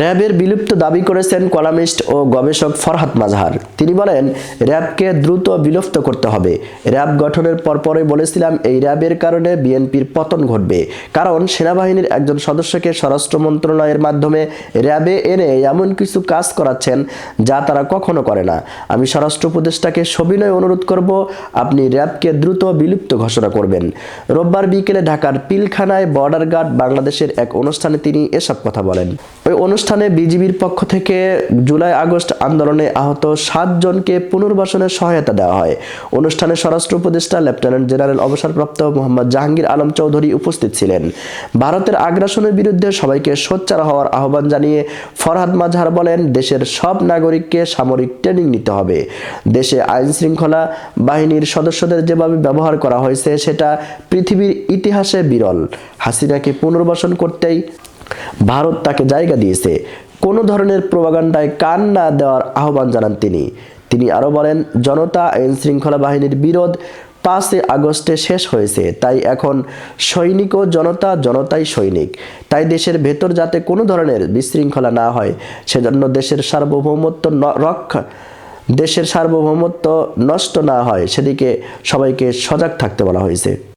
র্যাবের বিলুপ্ত দাবি করেছেন কলামিস্ট ও গবেষক ফরহাদ মাজহার। তিনি বলেন, র্যাবকে দ্রুত বিলুপ্ত করতে হবে। র্যাব গঠনের পরপরই বলেছিলাম, এই র্যাবের কারণে বিএনপির পতন ঘটবে। কারণ সেনাবাহিনীর একজন সদস্যকে স্বরাষ্ট্র মন্ত্রণালয়ের মাধ্যমে র্যাবে এনে এমন কিছু কাজ করাচ্ছেন যা তারা কখনো করে না। আমি স্বরাষ্ট্র উপদেষ্টাকে সবিনয় অনুরোধ করব, আপনি র্যাবকে দ্রুত বিলুপ্ত ঘোষণা করবেন। রোববার বিকেলে ঢাকার পিলখানায় বর্ডার গার্ড বাংলাদেশের এক অনুষ্ঠানে তিনি এসব কথা বলেন। ওই অনুষ্ঠানে বিজিবির পক্ষ থেকে জুলাই আগস্ট আন্দোলনে আহত সাতজনকে পুনর্বাসনের সহায়তা দেওয়া হয়। অনুষ্ঠানে স্বরাষ্ট্র উপদেষ্টা, লেফটেন্যান্ট জেনারেল অবসরপ্রাপ্ত মোহাম্মদ জাহাঙ্গীর আলম চৌধুরী উপস্থিত ছিলেন। ভারতের আগ্রাসনের বিরুদ্ধে সবাইকে সোচ্চার হওয়ার আহ্বান জানিয়ে ফরহাদ মাজহার বলেন, দেশের সব নাগরিককে সামরিক ট্রেনিং নিতে হবে। দেশে আইন শৃঙ্খলা বাহিনীর সদস্যদের যেভাবে ব্যবহার করা হয়েছে, সেটা পৃথিবীর ইতিহাসে বিরল। হাসিনাকে পুনর্বাসন করতেই ভারত তাকে জায়গা দিয়েছে। কোনো ধরনের প্রবাগান্ডায় কান না দেওয়ার আহ্বান জানান তিনি। তিনি আরও বলেন, জনতা আইন শৃঙ্খলা বাহিনীর বিরোধ পাঁচই আগস্টে শেষ হয়েছে, তাই এখন সৈনিক ও জনতা জনতাই সৈনিক। তাই দেশের ভেতর যাতে কোনো ধরনের বিশৃঙ্খলা না হয়, সেজন্য দেশের সার্বভৌমত্ব রক্ষা, দেশের সার্বভৌমত্ব নষ্ট না হয়, সেদিকে সবাইকে সজাগ থাকতে বলা হয়েছে।